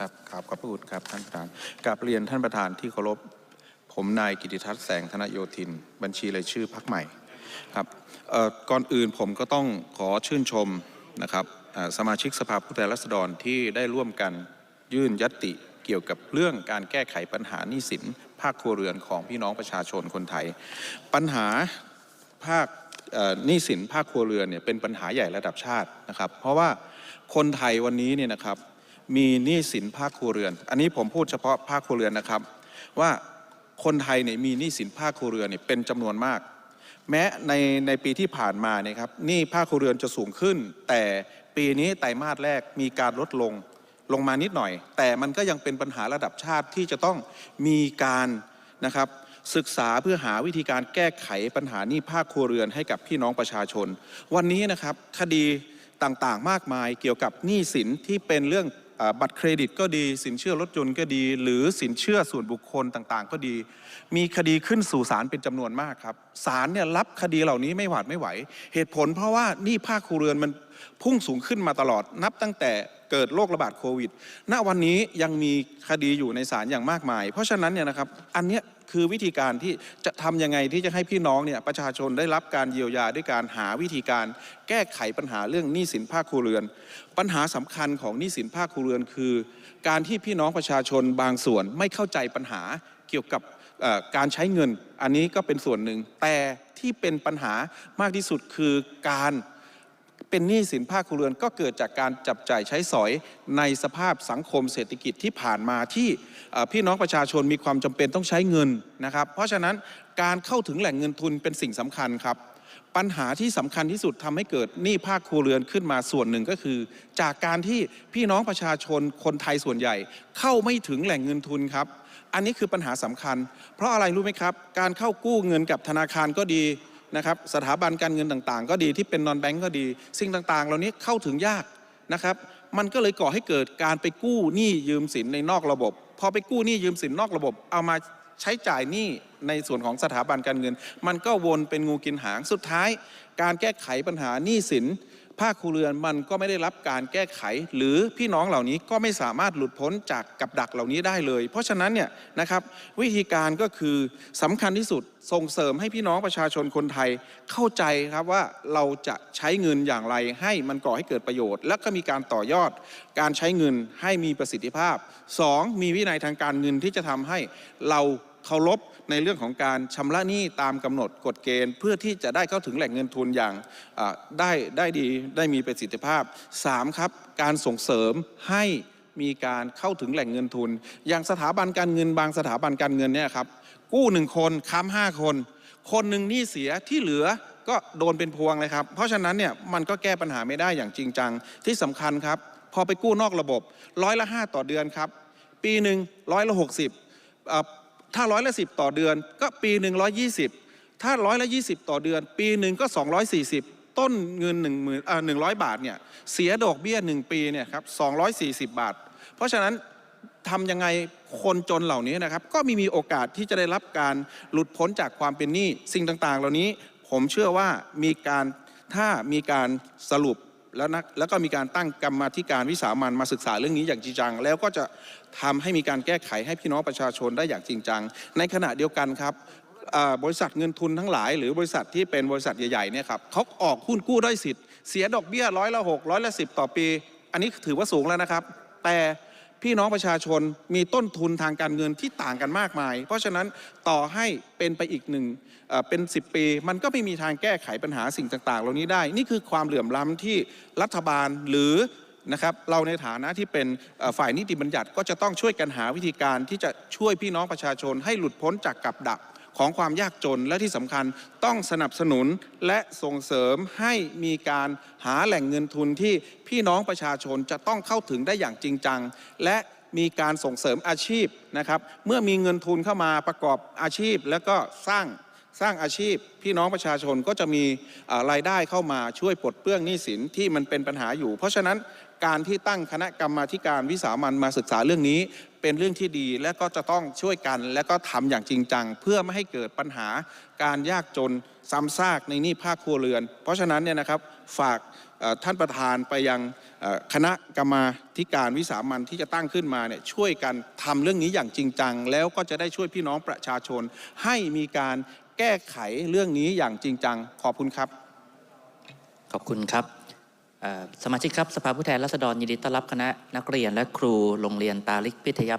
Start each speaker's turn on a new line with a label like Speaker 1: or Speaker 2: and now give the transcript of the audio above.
Speaker 1: ครับกราบขอบพระคุณครับท่านประธานกราบเรียนท่านประธานที่เคารพผมนายกิติทัศน์แสงธนโยธิน บัญชีรายชื่อพักใหม่ครับก่อนอื่นผมก็ต้องขอชื่นชมนะครับสมาชิกสภาผู้แทนราษฎรที่ได้ร่วมกันยื่นยตติเกี่ยวกับเรื่องการแก้ไขปัญหาหนี้สิน ภาคครัวเรือนของพี่น้องประชาชนคนไทย ปัญหาภาคหนี้สินภาคครัวเรือนเนี่ยเป็นปัญหาใหญ่ระดับชาตินะครับ เพราะว่าคนไทยวันนี้เนี่ยนะครับ มีหนี้สินภาคครัวเรือน อันนี้ผมพูดเฉพาะภาคครัวเรือนนะครับ ว่าคนไทยเนี่ยมีหนี้สินภาคครัวเรือนเนี่ยเป็นจำนวนมาก แม้ในในปีที่ผ่านมาเนี่ยครับหนี้ภาคครัวเรือนจะสูงขึ้น แต่ปีนี้ไตรมาสแรกมีการลดลงลงมานิดหน่อย แต่มันก็ยังเป็นปัญหาระดับชาติที่จะต้องมีการนะครับศึกษาเพื่อหาวิธีการแก้ไขปัญหาหนี้ภาคครัวเรือนให้กับพี่น้องประชาชน วันนี้นะครับคดีต่างๆมากมายเกี่ยวกับหนี้สินที่เป็นเรื่อง บัตรเครดิตก็ดี สินเชื่อรถยนต์ก็ดี หรือสินเชื่อส่วนบุคคลต่างๆ ก็ดี มีคดีขึ้นสู่ศาลเป็นจำนวนมากครับศาลเนี่ยรับคดีเหล่านี้ไม่หวาดไม่ไหว เหตุผลเพราะว่านี่ภาคครัวเรือนมันพุ่งสูงขึ้นมาตลอดนับตั้งแต่ เกิดโรคระบาดโควิด ณ วันนี้ยังมีคดีอยู่ในศาลอย่างมากมาย เพราะฉะนั้นเนี่ยนะครับ อันเนี้ยคือวิธีการที่จะทำยังไงที่จะให้พี่น้องเนี่ยประชาชนได้รับการเยียวยาด้วยการหาวิธีการ แก้ไขปัญหาเรื่องหนี้สินภาคครัวเรือน ปัญหาสำคัญของหนี้สินภาคครัวเรือนคือ การที่พี่น้องประชาชนบางส่วนไม่เข้าใจปัญหาเกี่ยวกับการใช้เงิน อันนี้ก็เป็นส่วนหนึ่ง แต่ที่เป็นปัญหามากที่สุดคือการ เป็นหนี้สินภาคครัวเรือนก็เกิดจากการจับจ่ายใช้สอยในสภาพสังคมเศรษฐกิจที่ผ่านมาที่พี่น้องประชาชนมีความจำเป็นต้องใช้เงินนะครับ เพราะฉะนั้นการเข้าถึงแหล่งเงินทุนเป็นสิ่งสำคัญครับ ปัญหาที่สำคัญที่สุดทำให้เกิดหนี้ภาคครัวเรือนขึ้นมาส่วนหนึ่งก็คือ จากการที่พี่น้องประชาชนคนไทยส่วนใหญ่ เข้าไม่ถึงแหล่งเงินทุนครับ อันนี้คือปัญหาสำคัญ เพราะอะไรรู้ไหมครับ การเข้ากู้เงินกับธนาคารก็ดี นะครับสถาบันการเงินต่างๆ ก็ดีที่เป็นนอนแบงก์ก็ดี สิ่งต่างๆ เหล่านี้เข้าถึงยากนะครับ มันก็เลยก่อให้เกิดการไปกู้หนี้ยืมสินในนอกระบบ พอไปกู้หนี้ยืมสินนอกระบบ เอามาใช้จ่ายหนี้ในส่วนของสถาบันการเงิน มันก็วนเป็นงูกินหางสุดท้าย การแก้ไขปัญหาหนี้สิน ภาคครัวเรือนมันก็ไม่ได้รับการแก้ไข หรือพี่น้องเหล่านี้ก็ไม่สามารถหลุดพ้นจากกับดักเหล่านี้ได้เลย เพราะฉะนั้นเนี่ยนะครับวิธีการก็คือสำคัญที่สุดส่งเสริมให้พี่น้องประชาชนคนไทยเข้าใจครับว่าเราจะใช้เงินอย่างไรให้มันก่อให้เกิดประโยชน์ และก็มีการต่อยอดการใช้เงินให้มีประสิทธิภาพ 2. มีวินัยทางการเงินที่จะทำให้เรา เคารพในเรื่องของการชำระหนี้ตามกำหนดกฎเกณฑ์ เพื่อที่จะได้เข้าถึงแหล่งเงินทุนอย่างได้ได้ดีได้มีประสิทธิภาพ 3. ครับการส่งเสริมให้มีการเข้าถึงแหล่งเงินทุน อย่างสถาบันการเงินบางสถาบันการเงินเนี่ยครับกู้หนึ่งคนค้ำห้าคน คนหนึ่งหนี้เสียที่เหลือก็โดนเป็นพวงเลยครับ เพราะฉะนั้นเนี่ยมันก็แก้ปัญหาไม่ได้อย่างจริงจัง ที่สำคัญครับ พอไปกู้นอกระบบร้อยละห้าต่อเดือนครับ ปีหนึ่งร้อยละหกสิบ ถ้าร้อยละสิบต่อเดือนก็ปีหนึ่งร้อยยี่สิบถ้าร้อยละยี่สิบต่อเดือน ปีหนึ่งก็สองร้อยสี่สิบต้นเงินหนึ่งหมื่นอ่าหนึ่งร้อยบาทเนี่ยเสียดอกเบี้ยหนึ่งปีเนี่ยครับสองร้อยสี่สิบบาท เพราะฉะนั้นทำยังไงคนจนเหล่านี้นะครับ ก็มีมีโอกาสที่จะได้รับการหลุดพ้นจากความเป็นหนี้สิ่งต่างๆ เหล่านี้ผมเชื่อว่ามีการถ้ามีการสรุป แล้วนะแล้วก็มีการตั้งกรรมาธิการวิสามันมาศึกษาเรื่องนี้อย่างจริงจัง แล้วก็จะทำให้มีการแก้ไขให้พี่น้องประชาชนได้อย่างจริงจัง ในขณะเดียวกันครับบริษัทเงินทุนทั้งหลาย หรือบริษัทที่เป็นบริษัทใหญ่ๆเนี่ยครับเขาออกหุ้นกู้ได้สิทธิ์เสียดอกเบี้ยร้อยละหกร้อยละสิบต่อปี อันนี้ถือว่าสูงแล้วนะครับ แต่ พี่น้องประชาชนมีต้นทุนทางการเงินที่ต่างกันมากมาย เพราะฉะนั้นต่อให้เป็นไปอีกหนึ่งเป็น 10 ปี มันก็ไม่มีทางแก้ไขปัญหาสิ่งต่างๆ เหล่านี้ได้ นี่คือความเหลื่อมล้ำที่รัฐบาลหรือนะครับเราในฐานะที่เป็นฝ่ายนิติบัญญัติก็จะต้องช่วยกันหาวิธีการที่จะช่วยพี่น้องประชาชนให้หลุดพ้นจากกับดัก ของความยากจนและที่สำคัญต้องสนับสนุนและส่งเสริมให้มีการหาแหล่งเงินทุนที่พี่น้องประชาชนจะต้องเข้าถึงได้อย่างจริงจัง และมีการส่งเสริมอาชีพนะครับ เมื่อมีเงินทุนเข้ามาประกอบอาชีพ แล้วก็สร้าง สร้างอาชีพพี่น้องประชาชนก็จะมีรายได้เข้ามาช่วยปลดเปลื้องหนี้สินที่มันเป็นปัญหาอยู่ เพราะฉะนั้นการที่ตั้งคณะกรรมาการวิสามันมาศึกษาเรื่องนี้ เป็นเรื่องที่ดีและก็จะต้องช่วยกัน และก็ทำอย่างจริงจัง เพื่อไม่ให้เกิดปัญหาการยากจนซ้ำซากในหนี้ภาคครัวเรือน เพราะฉะนั้นเนี่ยนะครับฝากท่านประธานไปยังคณะกรรมาการวิสามันที่จะตั้งขึ้นมาเนี่ยช่วยกันทำเรื่องนี้อย่างจริงจัง แล้วก็จะได้ช่วยพี่น้องประชาชนให้มีการ แก้ไขเรื่องนี้อย่างจริงจัง ขอบคุณครับ
Speaker 2: ขอบคุณครับสมาชิกครับสภาผู้แทนราษฎรยินดีต้อนรับคณะนักเรียนและครูโรงเรียนตาลิกพิทยา